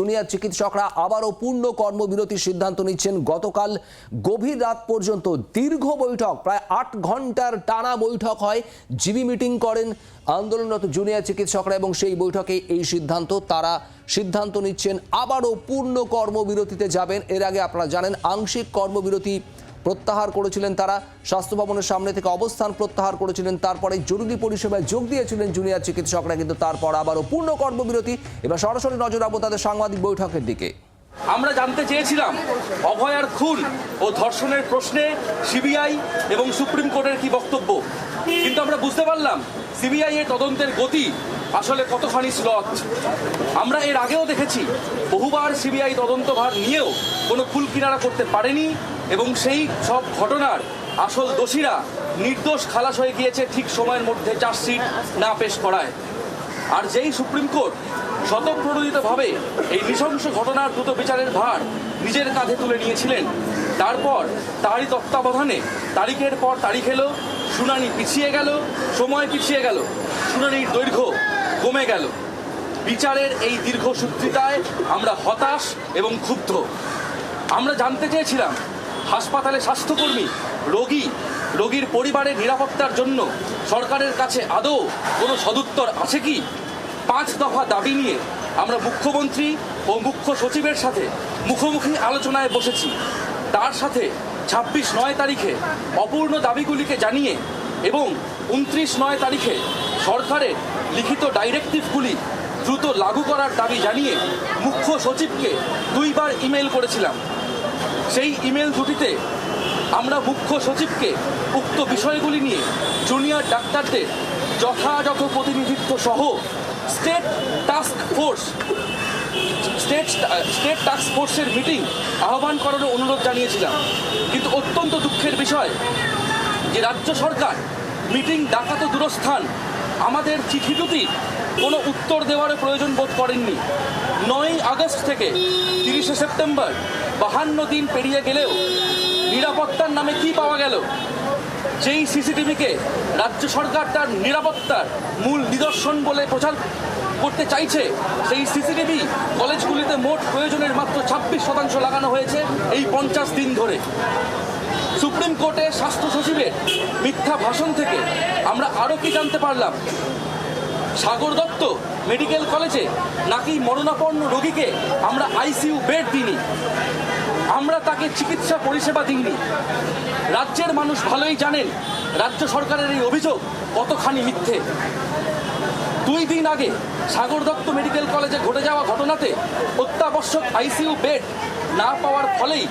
Junior চিকিৎসকরা আবারও পূর্ণ কর্মবিরতির সিদ্ধান্ত নিচ্ছেন। গতকাল গভীর রাত পর্যন্ত দীর্ঘ বৈঠক, প্রায় আট ঘণ্টার টানা বৈঠক হয়। জিবি মিটিং করেন আন্দোলনরত জুনিয়র চিকিৎসকরা এবং সেই বৈঠকে এই সিদ্ধান্ত, তারা সিদ্ধান্ত নিচ্ছেন আবারও পূর্ণ কর্মবিরতিতে যাবেন। এর আগে আপনারা জানেন, আংশিক কর্মবিরতি প্রত্যাহার করেছিলেন তারা। স্বাস্থ্য ভবনের সামনে থেকে অবস্থান প্রত্যাহার করেছিলেন, তারপরে জরুরি পরিষেবায় যোগ দিয়েছিলেন জুনিয়র চিকিৎসকরা, কিন্তু তারপর আবারও পূর্ণ কর্মবিরতি এবার সরাসরি নজর রাখব তাদের সাংবাদিক বৈঠকের দিকে। আমরা জানতে চেয়েছিলাম অভয়ার খুন ও ধর্ষণের প্রশ্নে সিবিআই এবং সুপ্রিম কোর্টের কি বক্তব্য। কিন্তু আমরা বুঝতে পারলাম, সিবিআই এর তদন্তের গতি আসলে কতখানি স্লথ। আমরা এর আগেও দেখেছি, বহুবার সিবিআই তদন্তভার নিয়েও কোনো ফুল কিনারা করতে পারেনি এবং সেই সব ঘটনার আসল দোষীরা নির্দোষ খালাস হয়ে গিয়েছে ঠিক সময়ের মধ্যে চার্জশিট না পেশ করায়। আর যেই সুপ্রিম কোর্ট স্বতঃপ্রণোদিতভাবে এই নৃশংস ঘটনার দ্রুত বিচারের ভার নিজের কাঁধে তুলে নিয়েছিলেন, তারপর তারই তত্ত্বাবধানে তারিখের পর তারিখ এলো, শুনানি পিছিয়ে গেল, সময় পিছিয়ে গেল, শুনানির দৈর্ঘ্য কমে গেল। বিচারের এই দীর্ঘ সূত্রিতায় আমরা হতাশ এবং ক্ষুব্ধ। আমরা জানতে চেয়েছিলাম হাসপাতালে স্বাস্থ্যকর্মী, রোগী, রোগীর পরিবারের নিরাপত্তার জন্য সরকারের কাছে আদৌ কোনো সদুত্তর আছে কি? পাঁচ দফা দাবি নিয়ে আমরা মুখ্যমন্ত্রী ও মুখ্য সচিবের সাথে মুখোমুখি আলোচনায় বসেছি। তার সাথে ছাব্বিশ নয় তারিখে অপূর্ণ দাবিগুলিকে জানিয়ে এবং উনত্রিশ নয় তারিখে সরকারের লিখিত ডাইরেক্টিভগুলি দ্রুত লাগু করার দাবি জানিয়ে মুখ্য সচিবকে দুইবার ইমেল করেছিলাম। সেই ইমেল দুটিতে আমরা মুখ্য সচিবকে উক্ত বিষয়গুলি নিয়ে জুনিয়র ডাক্তারদের যথাযথ প্রতিনিধিত্ব সহ state task force state state task ফোর্সের মিটিং আহ্বান করার অনুরোধ জানিয়েছিলাম। কিন্তু অত্যন্ত দুঃখের বিষয় যে রাজ্য সরকার মিটিং ডাকা তো দূরস্থান আমাদের চিঠি দুটি কোনো উত্তর দেওয়ার প্রয়োজন বোধ করেননি। নয় আগস্ট থেকে তিরিশে সেপ্টেম্বর বাহান্ন দিন পেরিয়ে গেলেও নিরাপত্তার নামে কি পাওয়া গেল? যেই সিসিটিভিকে রাজ্য সরকার তার নিরাপত্তার মূল নিদর্শন বলে প্রচার করতে চাইছে, সেই সিসিটিভি কলেজগুলিতে মোট প্রয়োজনের মাত্র ছাব্বিশ শতাংশ লাগানো হয়েছে এই পঞ্চাশ দিন ধরে। সুপ্রিম কোর্টে স্বাস্থ্য সচিবের মিথ্যা ভাষণ থেকে আমরা আরও কি জানতে পারলাম? সাগর দত্ত মেডিকেল কলেজে নাকি মরণাপন্ন রোগীকে আমরা আইসিইউ বেড দিইনি? আমরা তাকে চিকিৎসা পরিষেবা দিইনি। রাজ্যের মানুষ ভালোই জানেন, রাজ্য সরকারের এই অভিযোগ কতখানি মিথ্যে। দুই দিন আগে সাগর দত্ত মেডিকেল কলেজে ঘটে যাওয়া ঘটনাতে অত্যাবশ্যক আইসিইউ বেড না পাওয়ার ফলেই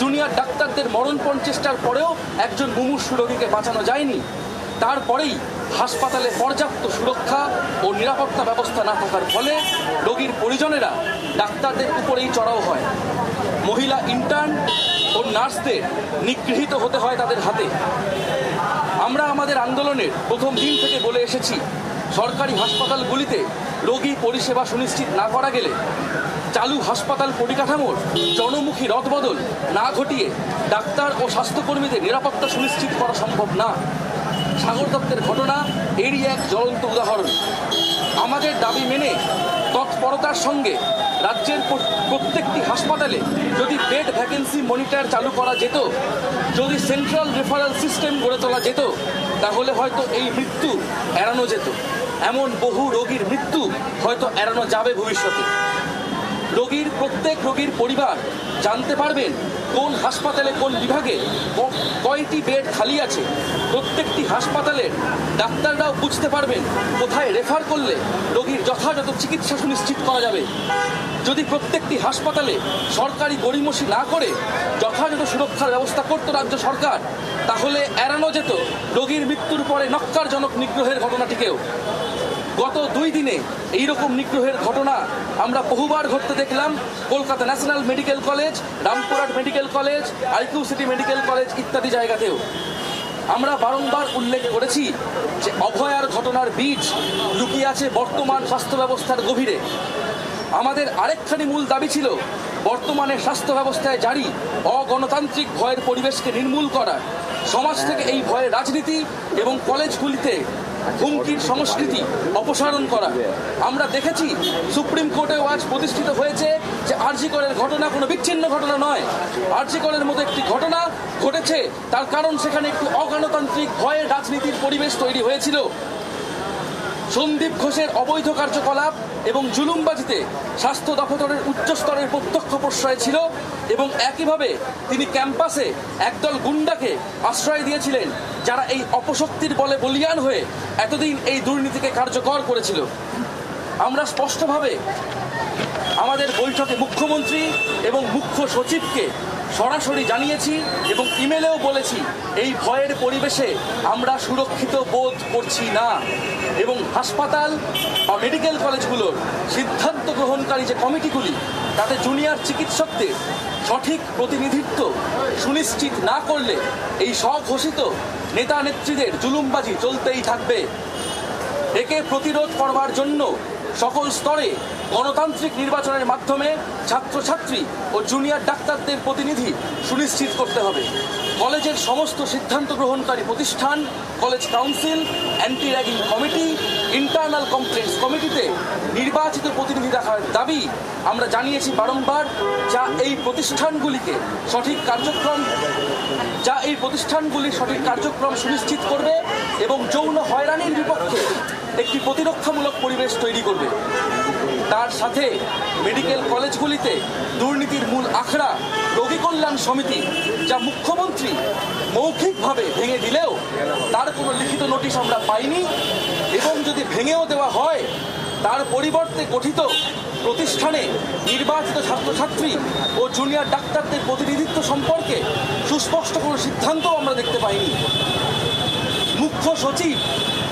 জুনিয়র ডাক্তারদের মরণপণ চেষ্টার পরেও একজন মুমূর্ষু রোগীকে বাঁচানো যায়নি। তারপরেই হাসপাতালে পর্যাপ্ত সুরক্ষা ও নিরাপত্তা ব্যবস্থা না থাকার ফলে রোগীর পরিজনেরা ডাক্তারদের উপরেই চড়াও হয়। মহিলা ইন্টার্ন ও নার্সদের নিগৃহীত হতে হয় তাদের হাতে। আমরা আমাদের আন্দোলনের প্রথম দিন থেকে বলে এসেছি, সরকারি হাসপাতালগুলিতে রোগী পরিষেবা সুনিশ্চিত না করা গেলে চালু হাসপাতাল পরিকাঠামোর জনমুখী রদবদল না ঘটিয়ে ডাক্তার ও স্বাস্থ্যকর্মীদের নিরাপত্তা সুনিশ্চিত করা সম্ভব না। সাগর দত্তের ঘটনা, এরই এক জ্বলন্ত উদাহরণ। আমাদের দাবি মেনে তৎপরতার সঙ্গে রাজ্যের প্রত্যেকটি হাসপাতালে যদি বেড ভ্যাকেন্সি মনিটর চালু করা যেত, যদি সেন্ট্রাল রেফারেল সিস্টেম গড়ে তোলা যেত, তাহলে হয়তো এই মৃত্যু এড়ানো যেত। এমন বহু রোগীর মৃত্যু হয়তো এড়ানো যাবে ভবিষ্যতে। রোগীর প্রত্যেক রোগীর পরিবার জানতে পারবেন কোন হাসপাতালে কোন বিভাগে কয়টি বেড খালি আছে। প্রত্যেকটি হাসপাতালের ডাক্তাররাও বুঝতে পারবেন কোথায় রেফার করলে রোগীর যথাযথ চিকিৎসা সুনিশ্চিত করা যাবে। যদি প্রত্যেকটি হাসপাতালে সরকারি গড়িমসি না করে যথাযথ সুরক্ষার ব্যবস্থা করত রাজ্য সরকার, তাহলে এড়ানো যেত রোগীর মৃত্যুর পরে নক্কারজনক নিগ্রহের ঘটনাটিকেও। গত দুই দিনে এই রকম নিগ্রহের ঘটনা আমরা বহুবার ঘটতে দেখলাম। Kolkata national medical college, Rampurhat medical college, IQ city medical college ইত্যাদি জায়গাতেও। আমরা বারংবার উল্লেখ করেছি যে অভয়ার ঘটনার বীজ লুকিয়ে আছে বর্তমান স্বাস্থ্য ব্যবস্থার গভীরে। আমাদের আরেকখানি মূল দাবি ছিল বর্তমানে স্বাস্থ্য ব্যবস্থায় জারি অগণতান্ত্রিক ভয়ের পরিবেশকে নির্মূল করা। সমাজ থেকে এই ভয়ের রাজনীতি এবং কলেজগুলিতে হুমকির সংস্কৃতি অপসারণ করা। আমরা দেখেছি সুপ্রিম কোর্টেও আজ প্রতিষ্ঠিত হয়েছে যে আরজিকরের ঘটনা কোনো বিচ্ছিন্ন ঘটনা নয়। আরজিকরের মতো একটি ঘটনা ঘটেছে, তার কারণ সেখানে একটু অগণতান্ত্রিক ভয়ের রাজনীতির পরিবেশ তৈরি হয়েছিল। সন্দীপ ঘোষের অবৈধ কার্যকলাপ এবং জুলুমবাজিতে স্বাস্থ্য দপ্তরের উচ্চস্তরের প্রত্যক্ষ প্রশ্রয় ছিল এবং একইভাবে তিনি ক্যাম্পাসে একদল গুন্ডাকে আশ্রয় দিয়েছিলেন, যারা এই অপশক্তির বলে বলিয়ান হয়ে এতদিন এই দুর্নীতিকে কার্যকর করেছিল। আমরা স্পষ্টভাবে আমাদের বৈঠকে মুখ্যমন্ত্রী এবং মুখ্য সচিবকে সরাসরি জানিয়েছি এবং ইমেলেও বলেছি, এই ভয়ের পরিবেশে আমরা সুরক্ষিত বোধ করছি না। এবং হাসপাতাল বা মেডিকেল কলেজগুলোর সিদ্ধান্ত গ্রহণকারী যে কমিটিগুলি, তাতে জুনিয়র চিকিৎসকদের সঠিক প্রতিনিধিত্ব সুনিশ্চিত না করলে এই স্বঘোষিত নেতা নেত্রীদের জুলুমবাজি চলতেই থাকবে। একে প্রতিরোধ করবার জন্য সকল স্তরে গণতান্ত্রিক নির্বাচনের মাধ্যমে ছাত্রছাত্রী ও জুনিয়র ডাক্তারদের প্রতিনিধি সুনিশ্চিত করতে হবে। কলেজের সমস্ত সিদ্ধান্ত গ্রহণকারী প্রতিষ্ঠান, college council anti ragging committee internal complaints কমিটিতে নির্বাচিত প্রতিনিধি রাখার দাবি, আমরা জানিয়েছি বারংবার, যা এই প্রতিষ্ঠানগুলিকে সঠিক কার্যক্রম, যা এই প্রতিষ্ঠানগুলির সঠিক কার্যক্রম সুনিশ্চিত করবে এবং যৌন হয়রানির বিপক্ষে একটি প্রতিরক্ষামূলক পরিবেশ তৈরি করবে। তার সাথে মেডিকেল কলেজগুলিতে দুর্নীতির মূল আখড়া রোগী কল্যাণ সমিতি, যা মুখ্যমন্ত্রী মৌখিকভাবে ভেঙে দিলেও তার কোনো লিখিত নোটিশ আমরা পাইনি। এবং যদি ভেঙেও দেওয়া হয়, তার পরিবর্তে গঠিত প্রতিষ্ঠানে নির্বাচিত ছাত্রছাত্রী ও জুনিয়র ডাক্তারদের প্রতিনিধিত্ব সম্পর্কে সুস্পষ্ট কোনো সিদ্ধান্তও আমরা দেখতে পাইনি। মুখ্য সচিব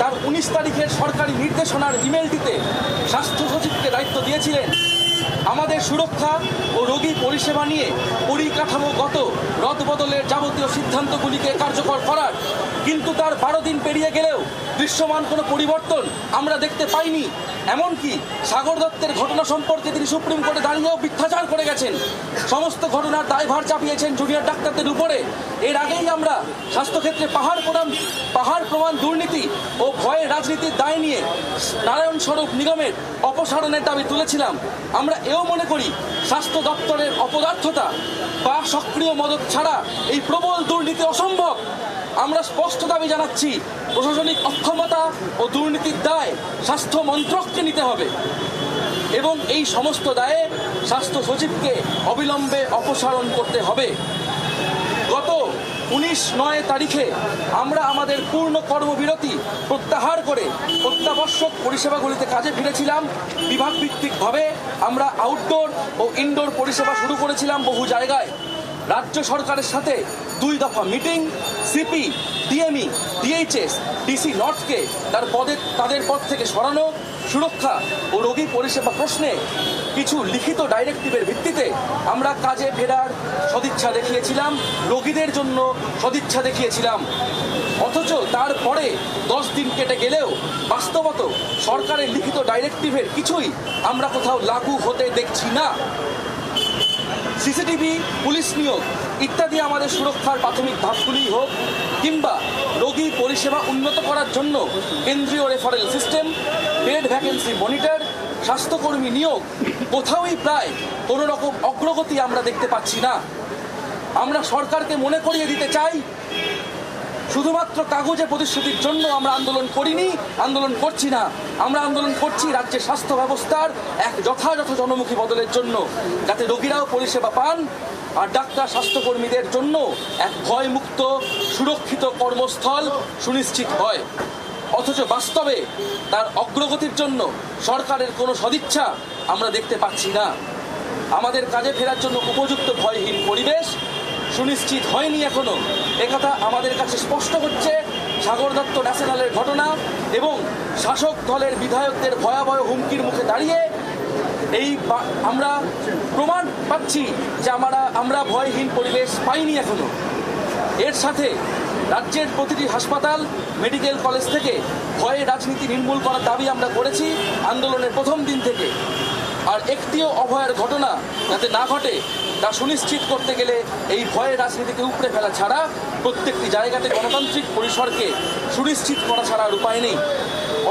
তার উনিশ তারিখের সরকারি নির্দেশনার ইমেলটিতে স্বাস্থ্য সচিবকে দায়িত্ব দিয়েছিলেন। আমাদের সুরক্ষা ও রোগী পরিষেবা নিয়ে পরিকাঠামোগত রদবদলের যাবতীয় সিদ্ধান্তগুলিকে কার্যকর করার। কিন্তু তার বারো দিন পেরিয়ে গেলেও দৃশ্যমান কোনো পরিবর্তন আমরা দেখতে পাইনি। এমনকি সাগর দত্তের ঘটনা সম্পর্কে তিনি সুপ্রিম কোর্টে দাঁড়িয়েও মিথ্যাচার করে গেছেন। সমস্ত ঘটনার দায়ভার চাপিয়েছেন জুনিয়র ডাক্তারদের উপরে। এর আগেই আমরা স্বাস্থ্যক্ষেত্রে পাহাড় প্রমাণ পাহাড় প্রমাণ দুর্নীতি ও ভয়ের রাজনীতির দায় নিয়ে নারায়ণ স্বরূপ নিগমের অপসারণের দাবি তুলেছিলাম। আমরা এও মনে করি স্বাস্থ্য দপ্তরের অপদার্থতা বা সক্রিয় মদত ছাড়া এই প্রবল দুর্নীতি অসম্ভব। আমরা স্পষ্ট দাবি জানাচ্ছি, প্রশাসনিক অক্ষমতা ও দুর্নীতির দায় স্বাস্থ্য মন্ত্রককে নিতে হবে এবং এই সমস্ত দায়ে স্বাস্থ্য সচিবকে অবিলম্বে অপসারণ করতে হবে। গত উনিশ নয় তারিখে আমরা আমাদের পূর্ণ কর্মবিরতি প্রত্যাহার করে অত্যাবশ্যক পরিষেবাগুলিতে কাজে ফিরেছিলাম। বিভাগভিত্তিকভাবে আমরা আউটডোর ও ইনডোর পরিষেবা শুরু করেছিলাম বহু জায়গায়। রাজ্য সরকারের সাথে দুই দফা meeting CP DME DHS DC নর্থকে তার পদে তাদের পদ থেকে সরানো, সুরক্ষা ও রোগী পরিষেবা প্রশ্নে কিছু লিখিত ডাইরেক্টিভের ভিত্তিতে আমরা কাজে ফেরার সদিচ্ছা দেখিয়েছিলাম, রোগীদের জন্য সদিচ্ছা দেখিয়েছিলাম। অথচ তারপরে দশ দিন কেটে গেলেও বাস্তবত সরকারের লিখিত ডাইরেক্টিভের কিছুই আমরা কোথাও লাগু হতে দেখছি না। সিসিটিভি, পুলিশ নিয়োগ ইত্যাদি আমাদের সুরক্ষার প্রাথমিক ধাপগুলি হোক, কিংবা রোগী পরিষেবা উন্নত করার জন্য কেন্দ্রীয় referral system bed vacancy monitor স্বাস্থ্যকর্মী নিয়োগ, কোথাওই প্রায় কোনো রকম অগ্রগতি আমরা দেখতে পাচ্ছি না। আমরা সরকারকে মনে করিয়ে দিতে চাই শুধুমাত্র কাগজে প্রতিশ্রুতির জন্য আমরা আন্দোলন করিনি, আন্দোলন করছি না। আমরা আন্দোলন করছি রাজ্যের স্বাস্থ্য ব্যবস্থার এক যথাযথ জনমুখী বদলের জন্য, যাতে রোগীরাও পরিষেবা পান আর ডাক্তার, স্বাস্থ্যকর্মীদের জন্য এক ভয়মুক্ত, সুরক্ষিত কর্মস্থল সুনিশ্চিত হয়। অথচ বাস্তবে তার অগ্রগতির জন্য সরকারের কোনো সদিচ্ছা আমরা দেখতে পাচ্ছি না। আমাদের কাজে ফেরার জন্য উপযুক্ত ভয়হীন পরিবেশ সুনিশ্চিত হয়নি এখনও। একথা আমাদের কাছে স্পষ্ট হচ্ছে। সাগর দত্ত ন্যাশনালের ঘটনা এবং শাসক দলের বিধায়কদের ভয়াবহ হুমকির মুখে দাঁড়িয়ে এই আমরা প্রমাণ পাচ্ছি যে আমরা আমরা ভয়হীন পরিবেশ পাইনি এখনও। এর সাথে রাজ্যের প্রতিটি হাসপাতাল, মেডিকেল কলেজ থেকে ভয়ে রাজনীতি নির্মূল করার দাবি আমরা করেছি আন্দোলনের প্রথম দিন থেকে। আর একটিও অভয়ের ঘটনা যাতে না ঘটে তা সুনিশ্চিত করতে গেলে এই ভয়ের রাজনীতিকে উপড়ে ফেলা ছাড়া প্রত্যেকটি জায়গাতে গণতান্ত্রিক পরিসরকে সুনিশ্চিত করা ছাড়া আর উপায় নেই।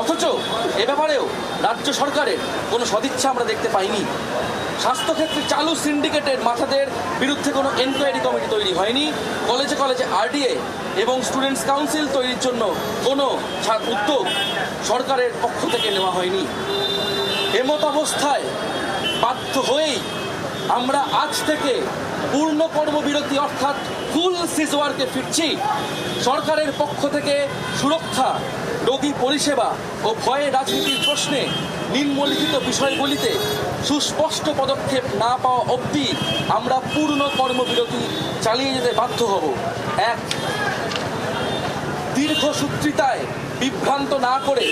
অথচ এ ব্যাপারেও রাজ্য সরকারের কোনো সদিচ্ছা আমরা দেখতে পাইনি। স্বাস্থ্যক্ষেত্রে চালু সিন্ডিকেটের মাথাদের বিরুদ্ধে কোনো এনকোয়ারি কমিটি তৈরি হয়নি। কলেজে কলেজে আরডিএ এবং স্টুডেন্টস কাউন্সিল তৈরির জন্য কোনো উদ্যোগ সরকারের পক্ষ থেকে নেওয়া হয়নি। এমত অবস্থায় বাধ্য হয়েই আমরা আজ থেকে পূর্ণ কর্মবিরতি অর্থাৎ ফুল সিজওয়ার্কে ফিরছি। সরকারের পক্ষ থেকে সুরক্ষা, রোগী পরিষেবা ও ভয়ে রাজনীতির প্রশ্নে নিম্নলিখিত বিষয়গুলিতে সুস্পষ্ট পদক্ষেপ না পাওয়া অবধি আমরা পূর্ণ কর্মবিরতি চালিয়ে যেতে বাধ্য হব। এক দীর্ঘসূত্রিতায় বিভ্রান্ত না করে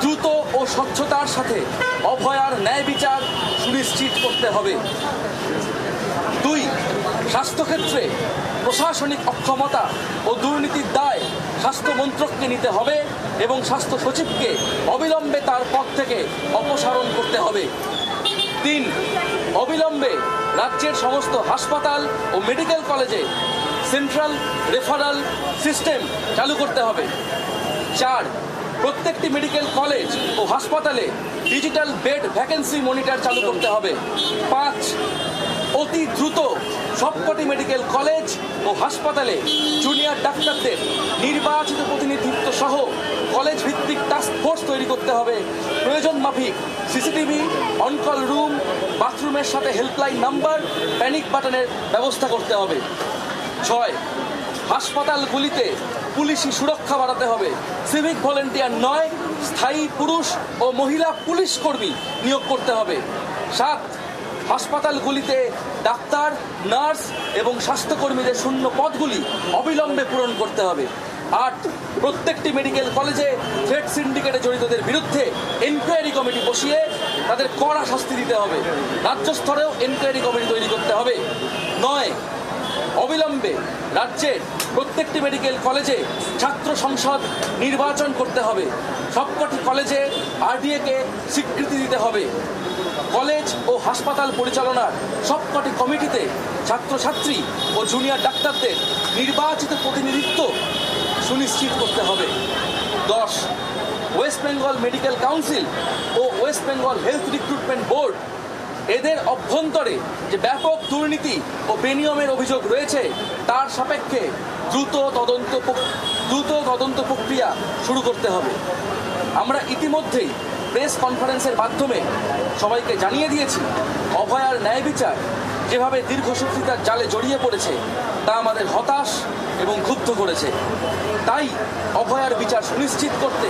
দ্রুত ও স্বচ্ছতার সাথে অভয়ার ন্যায় বিচার সুনিশ্চিত করতে হবে। দুই, স্বাস্থ্যক্ষেত্রে প্রশাসনিক অক্ষমতা ও দুর্নীতির দায় স্বাস্থ্য মন্ত্রককে নিতে হবে এবং স্বাস্থ্য সচিবকে অবিলম্বে তার পদ থেকে অপসারণ করতে হবে। তিন, অবিলম্বে রাজ্যের সমস্ত হাসপাতাল ও মেডিকেল কলেজে সেন্ট্রাল রেফারাল সিস্টেম চালু করতে হবে। চার, প্রত্যেকটি মেডিকেল কলেজ ও হাসপাতালে ডিজিটাল বেড ভ্যাকেন্সি মনিটর চালু করতে হবে। পাঁচ, অতি দ্রুত সবকটি মেডিকেল কলেজ ও হাসপাতালে জুনিয়র ডাক্তারদের নির্বাচিত প্রতিনিধিত্ব সহ কলেজ ভিত্তিক টাস্ক ফোর্স তৈরি করতে হবে। প্রয়োজন মাফিক সিসিটিভি অনকল রুম বাথরুমের সাথে হেল্পলাইন নাম্বার প্যানিক বাটনের ব্যবস্থা করতে হবে। ছয়। হাসপাতালগুলিতে পুলিশি সুরক্ষা বাড়াতে হবে। সিভিক ভলেন্টিয়ার নয়, স্থায়ী পুরুষ ও মহিলা পুলিশ কর্মী নিয়োগ করতে হবে। সাত, হাসপাতালগুলিতে ডাক্তার, নার্স এবং স্বাস্থ্যকর্মীদের শূন্য পদগুলি অবিলম্বে পূরণ করতে হবে। আট, প্রত্যেকটি মেডিকেল কলেজে থ্রেড সিন্ডিকেটে জড়িতদের বিরুদ্ধে এনকোয়ারি কমিটি বসিয়ে তাদের কড়া শাস্তি দিতে হবে। রাজ্য স্তরেও এনকোয়ারি কমিটি তৈরি করতে হবে। নয় অবিলম্বে রাজ্যের প্রত্যেকটি মেডিকেল কলেজে ছাত্র সংসদ নির্বাচন করতে হবে। সবকটি কলেজে আরডিএকে স্বীকৃতি দিতে হবে। কলেজ ও হাসপাতাল পরিচালনার সবকটি কমিটিতে ছাত্রছাত্রী ও জুনিয়র ডাক্তারদের নির্বাচিত প্রতিনিধিত্ব সুনিশ্চিত করতে হবে। দশ, ওয়েস্ট বেঙ্গল মেডিকেল কাউন্সিল ও West Bengal health recruitment board এদের অভ্যন্তরে যে ব্যাপক দুর্নীতি ও বেনিয়মের অভিযোগ রয়েছে, তার সাপেক্ষে দ্রুত তদন্ত দ্রুত তদন্ত প্রক্রিয়া শুরু করতে হবে। আমরা ইতিমধ্যেই প্রেস কনফারেন্সের মাধ্যমে সবাইকে জানিয়ে দিয়েছি অভয়ার ন্যায় বিচার যেভাবে দীর্ঘসূত্রিতার জালে জড়িয়ে পড়েছে, তা আমাদের হতাশ এবং ক্ষুব্ধ করেছে। তাই অভয়ার বিচার সুনিশ্চিত করতে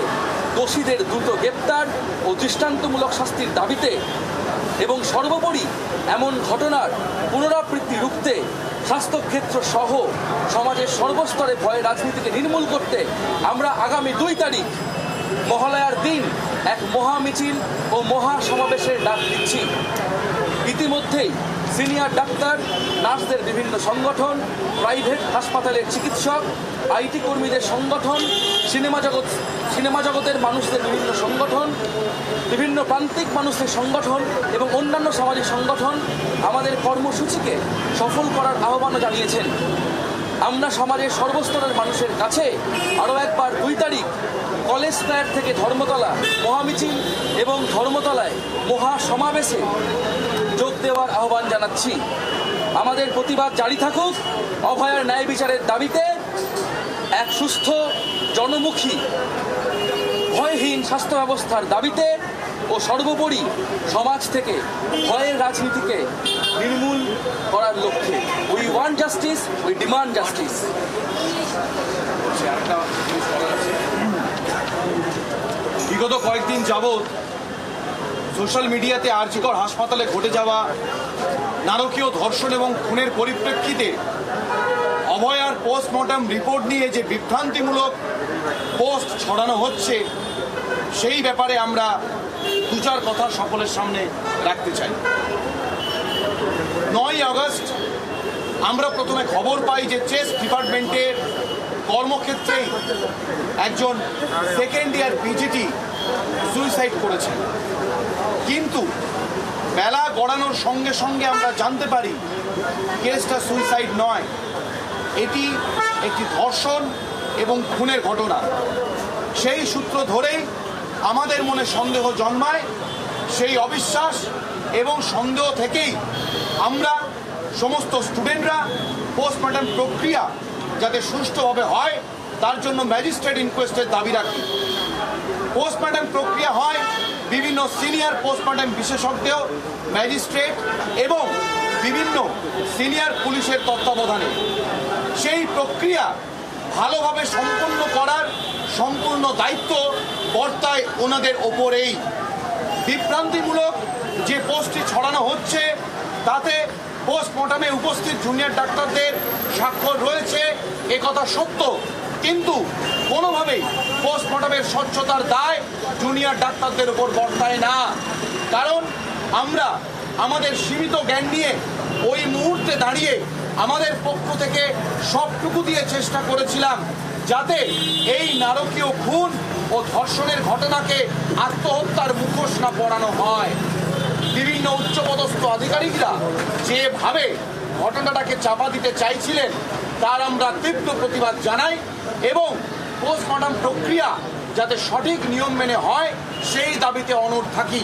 দোষীদের দ্রুত গ্রেপ্তার ও দৃষ্টান্তমূলক শাস্তির দাবিতে এবং সর্বোপরি এমন ঘটনার পুনরাবৃত্তি রুখতে স্বাস্থ্যক্ষেত্র সহ সমাজের সর্বস্তরে ভয়ে রাজনীতিকে নির্মূল করতে আমরা আগামী দুই তারিখ মহালয়ার দিন এক মহা মিছিল ও মহা সমাবেশের ডাক দিচ্ছি। ইতিমধ্যেই সিনিয়র ডাক্তার, নার্সদের বিভিন্ন সংগঠন, প্রাইভেট হাসপাতালের চিকিৎসক আইটি কর্মীদের সংগঠন, সিনেমা জগৎ, সিনেমা জগতের মানুষদের বিভিন্ন সংগঠন, বিভিন্ন প্রান্তিক মানুষের সংগঠন এবং অন্যান্য সামাজিক সংগঠন আমাদের কর্মসূচিকে সফল করার আহ্বানও জানিয়েছেন। আমরা সমাজের সর্বস্তরের মানুষের কাছে আরও একবার দুই তারিখ কলেজ স্কোয়ার থেকে ধর্মতলা, মহামিছিল এবং ধর্মতলায় মহা সমাবেশে যোগ দেওয়ার আহ্বান জানাচ্ছি। আমাদের প্রতিবাদ জারি থাকুক, অভয়ার ন্যায় বিচারের দাবিতে এক সুস্থ জনমুখী, ভয়হীন স্বাস্থ্য ব্যবস্থার দাবিতে ও সর্বোপরি সমাজ থেকে ভয়ের রাজনীতিকে নির্মূল করার লক্ষ্যে। We want justice we demand justice বিগত কয়েকদিন যাবৎ সোশ্যাল মিডিয়াতে আর্জিকর হাসপাতালে ঘটে যাওয়া নারকীয় ধর্ষণ এবং খুনের পরিপ্রেক্ষিতে অভয়ার পোস্টমর্টম রিপোর্ট নিয়ে যে বিভ্রান্তিমূলক পোস্ট ছড়ানো হচ্ছে, সেই ব্যাপারে আমরা দু চার কথা সকলের সামনে রাখতে চাই। নয় আগস্ট, আমরা প্রথমে খবর পাই যে চেস ডিপার্টমেন্টের কর্মক্ষেত্রেই একজন সেকেন্ড ইয়ার পিজিটি সুইসাইড করেছেন কিন্তু বেলা গড়ানোর সঙ্গে সঙ্গে আমরা জানতে পারি কেসটা সুইসাইড নয়। এটি একটি ধর্ষণ এবং খুনের ঘটনা। সেই সূত্র ধরেই আমাদের মনে সন্দেহ জন্মায়, সেই অবিশ্বাস এবং সন্দেহ থেকেই আমরা সমস্ত স্টুডেন্টরা পোস্টমর্টম প্রক্রিয়া যাতে সুষ্ঠুভাবে হয়, তার জন্য ম্যাজিস্ট্রেট ইনকোয়েস্টের দাবি রাখি। পোস্টমর্টম প্রক্রিয়া হয় বিভিন্ন সিনিয়র পোস্টমর্টম বিশেষজ্ঞ, ম্যাজিস্ট্রেট এবং বিভিন্ন সিনিয়র পুলিশের তত্ত্বাবধানে। সেই প্রক্রিয়া ভালোভাবে সম্পন্ন করার সম্পূর্ণ দায়িত্ব বর্তায় ওনাদের ওপরেই। বিভ্রান্তিমূলক যে পোস্টটি ছড়ানো হচ্ছে, তাতে পোস্টমর্টমে উপস্থিত জুনিয়র ডাক্তারদের স্বাক্ষর রয়েছে, এ কথা সত্য। কিন্তু কোনোভাবেই পোস্টমর্টমের স্বচ্ছতার দায় জুনিয়র ডাক্তারদের উপর বর্তায় না। কারণ আমরা আমাদের সীমিত জ্ঞান নিয়ে ওই মুহূর্তে দাঁড়িয়ে আমাদের পক্ষ থেকে সবটুকু দিয়ে চেষ্টা করেছিলাম যাতে এই নারকীয় খুন ও ধর্ষণের ঘটনাকে আত্মহত্যার মুখোশ না পড়ানো হয়। বিভিন্ন উচ্চপদস্থ আধিকারিকরা যেভাবে ঘটনাটাকে চাপা দিতে চাইছিলেন, তার আমরা তীব্র প্রতিবাদ জানাই এবং পোস্টমর্টম প্রক্রিয়া যাতে সঠিক নিয়ম মেনে হয়, সেই দাবিতে অনড় থাকি।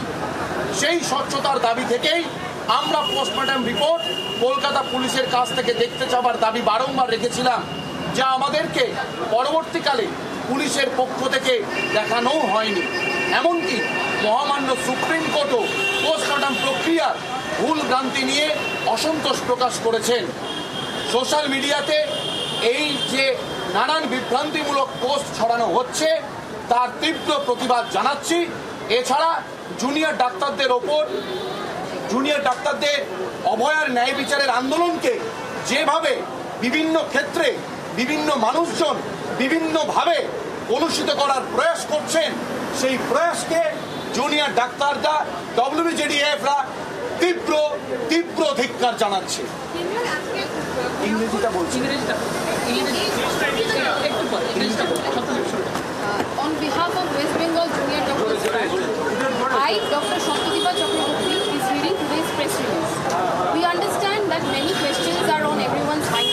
সেই স্বচ্ছতার দাবি থেকেই আমরা পোস্টমর্টম রিপোর্ট কলকাতা পুলিশের কাছ থেকে দেখতে চাওয়ার দাবি বারংবার রেখেছিলাম। যা আমাদেরকে পরবর্তীকালে পুলিশের পক্ষ থেকে দেখানোও হয়নি। এমনকি মহামান্য সুপ্রিম কোর্টও পোস্টমর্টম প্রক্রিয়ার ভুল ভ্রান্তি নিয়ে অসন্তোষ প্রকাশ করেছেন। সোশ্যাল মিডিয়াতে এই যে নানান বিভ্রান্তিমূলক পোস্ট ছড়ানো হচ্ছে, তার তীব্র প্রতিবাদ জানাচ্ছি। এছাড়া জুনিয়র ডাক্তারদের ওপর জুনিয়র ডাক্তারদের অভয়ার ন্যায় বিচারের আন্দোলনকে যেভাবে বিভিন্ন ক্ষেত্রে বিভিন্ন মানুষজন বিভিন্নভাবে কলুষিত করার প্রয়াস করছেন সেই প্রয়াসকে জুনিয়র ডাক্তাররা ডব্লিউবিজেডিএফরা তীব্র তীব্র ধিক্কার জানাচ্ছে। ইংরেজিটা বলছি। on behalf of West Bengal Junior Doctors Strike, I, Dr. We understand that many questions are on everyone's mind.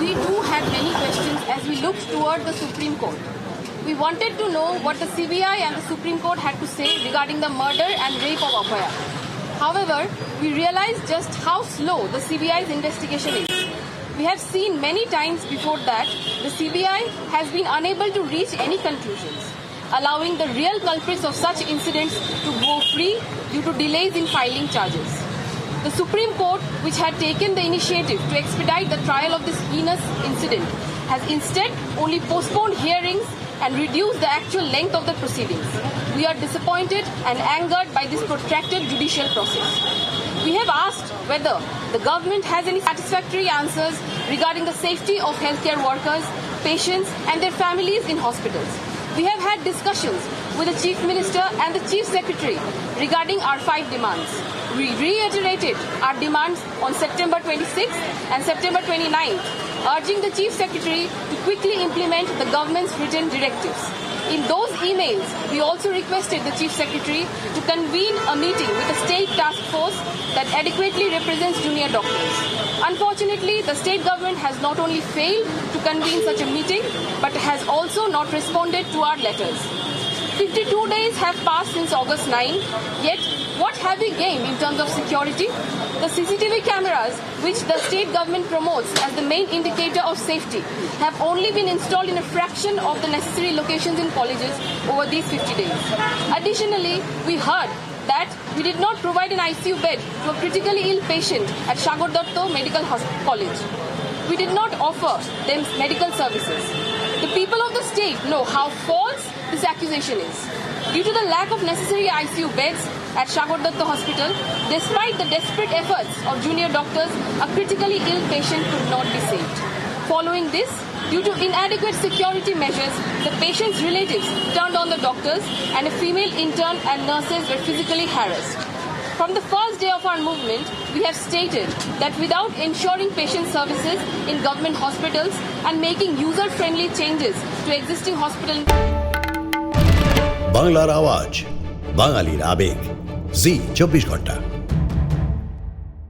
We do have many questions as we look toward the Supreme Court. We wanted to know what the CBI and the Supreme Court had to say regarding the murder and rape of Abhaya. However, we realized just how slow the CBI's investigation is. We have seen many times before that the CBI has been unable to reach any conclusions, allowing the real culprits of such incidents to go free due to delays in filing charges. The Supreme Court, which had taken the initiative to expedite the trial of this heinous incident, has instead only postponed hearings and reduced the actual length of the proceedings. We are disappointed and angered by this protracted judicial process. We have asked whether the government has any satisfactory answers regarding the safety of healthcare workers, patients, and their families in hospitals. We have had discussions with the Chief Minister and the Chief Secretary regarding our five demands. We reiterated our demands on September 26th and September 29th, urging the Chief Secretary to quickly implement the government's written directives. In those emails, we also requested the Chief Secretary to convene a meeting with a state task force that adequately represents junior doctors. Unfortunately, the state government has not only failed to convene such a meeting, but has also not responded to our letters. 52 days have passed since August 9, yet what have we gained in terms of security? The CCTV cameras, which the state government promotes as the main indicator of safety, have only been installed in a fraction of the necessary locations in colleges over these 50 days. Additionally, we heard that we did not provide an ICU bed to a critically ill patient at Shagor Medical Hosp- College. We did not offer them medical services. The people of the state know how false this accusation is. Due to the lack of necessary ICU beds at Shagor Datta Hospital, despite the desperate efforts of junior doctors, a critically ill patient could not be saved. Following this, due to inadequate security measures, the patient's relatives turned on the doctors and a female intern and nurses were physically harassed. From the first day of our movement, we have stated that without ensuring patient services in government hospitals and making user friendly changes to existing hospital বাংলার আওয়াজ বাঙালির আবেগ জি চব্বিশ ঘণ্টা।